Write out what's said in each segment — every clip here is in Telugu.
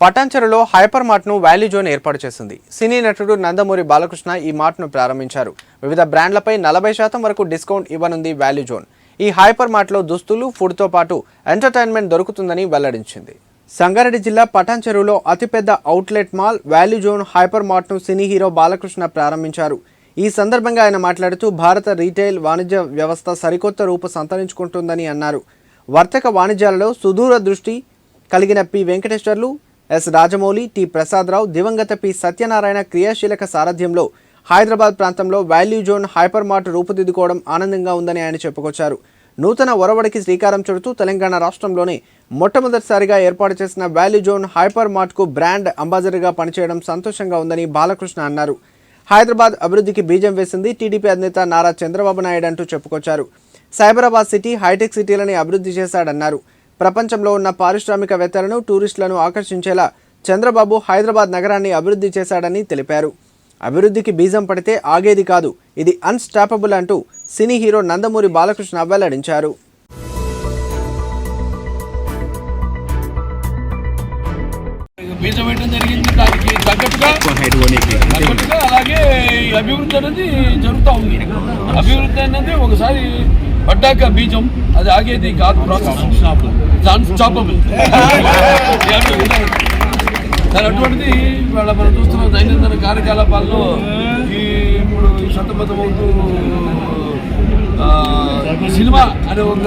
పటాన్చెరులో హైపర్ మార్ట్ను వ్యాలీ జోన్ ఏర్పాటు చేసింది. సినీ నటుడు నందమూరి బాలకృష్ణ ఈ మార్ట్ను ప్రారంభించారు. వివిధ బ్రాండ్లపై నలభై శాతం వరకు డిస్కౌంట్ ఇవ్వనుంది వ్యాలీ జోన్. ఈ హైపర్ మార్ట్లో దుస్తులు ఫుడ్తో పాటు ఎంటర్టైన్మెంట్ దొరుకుతుందని వెల్లడించింది. సంగారెడ్డి జిల్లా పటాన్చెరులో అతిపెద్ద outlet mall valley zone hyper మార్ట్ను cine hero Balakrishna ప్రారంభించారు. ఈ సందర్భంగా ఆయన మాట్లాడుతూ భారత రీటైల్ వాణిజ్య వ్యవస్థ సరికొత్త రూపు సంతరించుకుంటుందని అన్నారు. వర్తక వాణిజ్యాలలో సుదూర దృష్టి కలిగిన P. Venkateswarlu S. Rajamouli T. Prasadarao దివంగత పి. సత్యనారాయణ క్రియాశీలక సారథ్యంలో హైదరాబాద్ ప్రాంతంలో వాల్యూ జోన్ హైపర్ మార్ట్ రూపుదిద్దుకోవడం ఆనందంగా ఉందని ఆయన చెప్పుకొచ్చారు. నూతన ఒరవడికి శ్రీకారం చుడుతూ తెలంగాణ రాష్ట్రంలోనే మొట్టమొదటిసారిగా ఏర్పాటు చేసిన వాల్యూ జోన్ హైపర్ మార్ట్కు బ్రాండ్ అంబాసిడర్గా పనిచేయడం సంతోషంగా ఉందని బాలకృష్ణ అన్నారు. హైదరాబాద్ అభివృద్ధికి బీజం వేసింది టీడీపీ అధినేత నారా చంద్రబాబు నాయుడు అంటూ చెప్పుకొచ్చారు. సైబరాబాద్ సిటీ హైటెక్ సిటీలని అభివృద్ధి చేశాడన్నారు. ప్రపంచంలో ఉన్న పారిశ్రామికవేత్తలను టూరిస్టులను ఆకర్షించేలా చంద్రబాబు హైదరాబాద్ నగరాన్ని అభివృద్ధి చేశాడని తెలిపారు. అభివృద్ధికి బీజం పడితే ఆగేది కాదు ఇది అన్స్టాపబుల్ అంటూ సినీ హీరో నందమూరి బాలకృష్ణ వెల్లడించారు. బీజం వేయడం జరిగింది. దానికి తగ్గట్టుగా తగ్గట్టుగా అలాగే ఈ అభివృద్ధి అనేది జరుగుతూ ఉంది. అభివృద్ధి అనేది ఒకసారి పడ్డాక బీజం అది ఆగేది కాదు ప్రాసెస్. అన్స్టాపబుల్ మరి అటువంటిది ఇవాళ మనం చూస్తున్నాం దైనందిన కార్యకలాపాల్లో ఈ ఇప్పుడు ఈ శతమతం అవుతూ ఆ, సినిమా అనే ఒక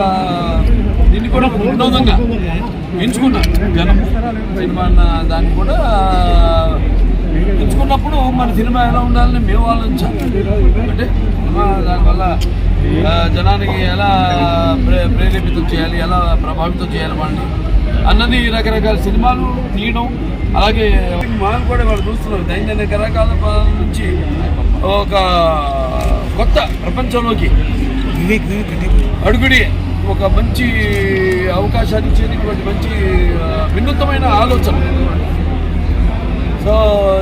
కూడా ఎంచుకున్నారు జనం. సినిమా దాన్ని కూడా ఎంచుకున్నప్పుడు మన సినిమా ఎలా ఉండాలని మేము ఆలోచించాలి. అంటే సినిమా దానివల్ల జనానికి ఎలా ప్రే ప్రేరేపితం చేయాలి ఎలా ప్రభావితం చేయాలి వాళ్ళని అన్నది రకరకాల సినిమాలు తీయడం అలాగే మనం కూడా వాళ్ళు చూస్తున్నారు. దైనందిన కార్యకలాపాల నుంచి ఒక కొత్త ప్రపంచంలోకి అడుగుడి ఒక మంచి అవకాశాన్ని ఇచ్చేటటువంటి మంచి వినూత్నమైన ఆలోచన. So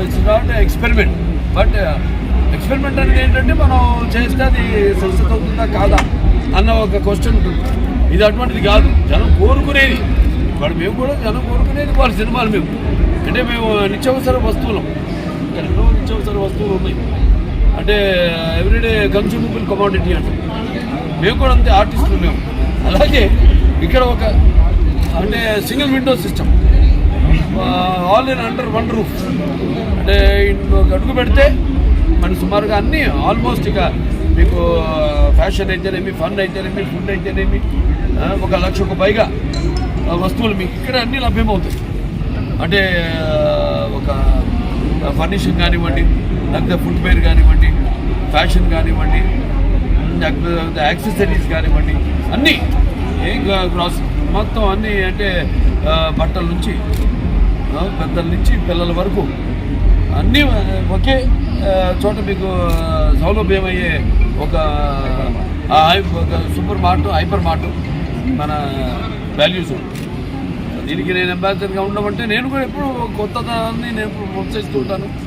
it's not experiment but experiment అనేది ఏంటంటే మనం చేస్తే అది సక్సెస్ అవుతుందా కాదా అన్న ఒక క్వశ్చన్ ఉంటుంది. ఇది అటువంటిది కాదు. జనం కోరుకునేది. వాడు మేము కూడా జనం కోరుకునేది వాళ్ళ సినిమాలు మేము. అంటే మేము నిత్యావసర వస్తువులం. ఇక్కడ ఎన్నో నిత్యావసర వస్తువులు ఉన్నాయి. అంటే ఎవ్రీడే కన్స్యూమబుల్ కమాడిటీ అంటే మేము కూడా అంతే ఆర్టిస్టులు మేము. అలాగే ఇక్కడ ఒక అంటే single window system all in under one roof అంటే ఇంట్లో అడుగు పెడితే మన సుమారుగా అన్నీ ఆల్మోస్ట్ ఇక మీకు ఫ్యాషన్ అయితేనేమి ఫన్ అయితేనేమి ఫుడ్ అయితేనేమి ఒక లక్షకు పైగా వస్తువులు మీకు ఇక్కడ అన్నీ లభ్యమవుతాయి. అంటే ఒక ఫర్నిషింగ్ కానివ్వండి లేకపోతే ఫుడ్ వేర్ కానివ్వండి ఫ్యాషన్ కానివ్వండి లేకపోతే యాక్సెసరీస్ కానివ్వండి అన్నీ ఏ గ్రాస్ మొత్తం అన్నీ అంటే బట్టల నుంచి పెద్దల నుంచి పిల్లల వరకు అన్నీ ఒకే చోట మీకు సౌలభ్యం అయ్యే ఒక ఒక సూపర్ మార్ట్ హైపర్ మార్ట్ మన వాల్యూస్ దీనికి నేను అంబాసిడర్గా ఉండమంటే నేను కూడా ఎప్పుడు కొత్తదాన్ని నేను ప్రోత్సహిస్తూ ఉంటాను.